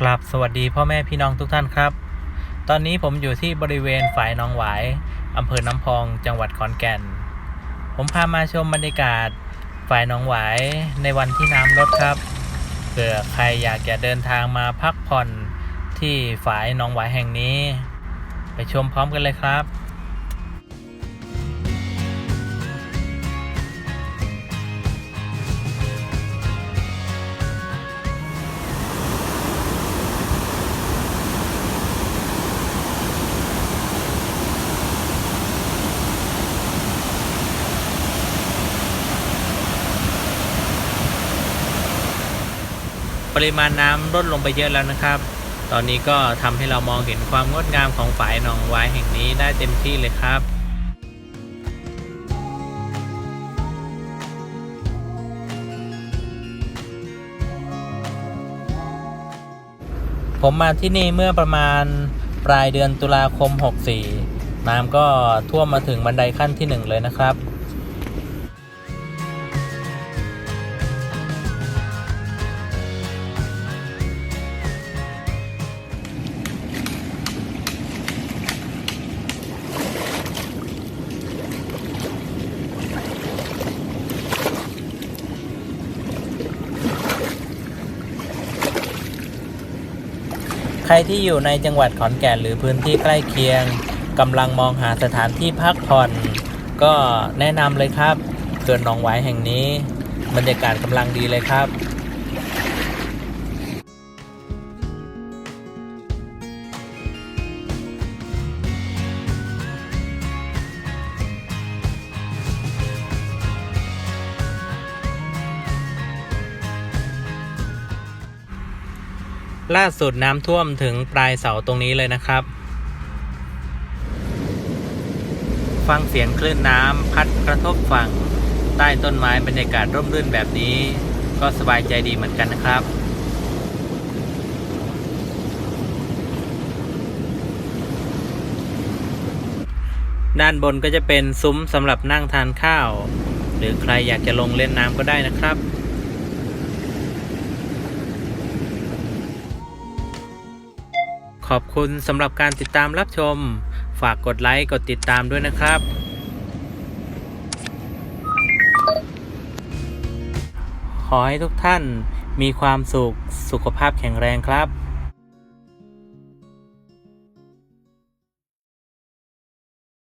ครับสวัสดีพ่อแม่พี่น้องทุกท่านครับ ตอนนี้ผมอยู่ที่บริเวณฝายน้องหวายอำเภอน้ำพองจังหวัดขอนแก่น ผมพามาชมบรรยากาศฝายน้องหวายในวันที่น้ำลดครับเผื่อใครอยากจะเดินทางมาพักผ่อนที่ฝายน้องหวายแห่งนี้ ไปชมพร้อมกันเลยครับ ปริมาณน้ำลดลงไปเยอะแล้วนะครับ ตอนนี้ก็ทำให้เรามองเห็นความงดงามของฝายหนองไว้แห่งนี้ได้เต็มที่เลยครับผมมาที่นี่เมื่อประมาณปลายเดือนตุลาคม 64 น้ำก็ท่วมมาถึงบันไดขั้นที่ 1 เลยนะครับ รที่อยู่ในจังหวัดขอนแก่นหรือพื้นที่ใกล้เคียงกำลังมองหาสถานที่พักผ่อน ก็แนะนำเลยครับเกินหนองหวายแห่งนี้ บรรยากาศกำลังดีเลยครับ ล่าสุดน้ำท่วมถึงปลายเสาตรงนี้เลยนะครับ ฟังเสียงคลื่นน้ำพัดกระทบฝั่ง ใต้ต้นไม้บรรยากาศร่มรื่นแบบนี้ ก็สบายใจดีเหมือนกันนะครับด้านบนก็จะเป็นซุ้มสำหรับนั่งทานข้าว หรือใครอยากจะลงเล่นน้ำก็ได้นะครับ ขอบคุณสำหรับการติดตามรับชม ฝากกดไลค์ กดติดตามด้วยนะครับ ขอให้ทุกท่านมีความสุข สุขภาพแข็งแรงครับ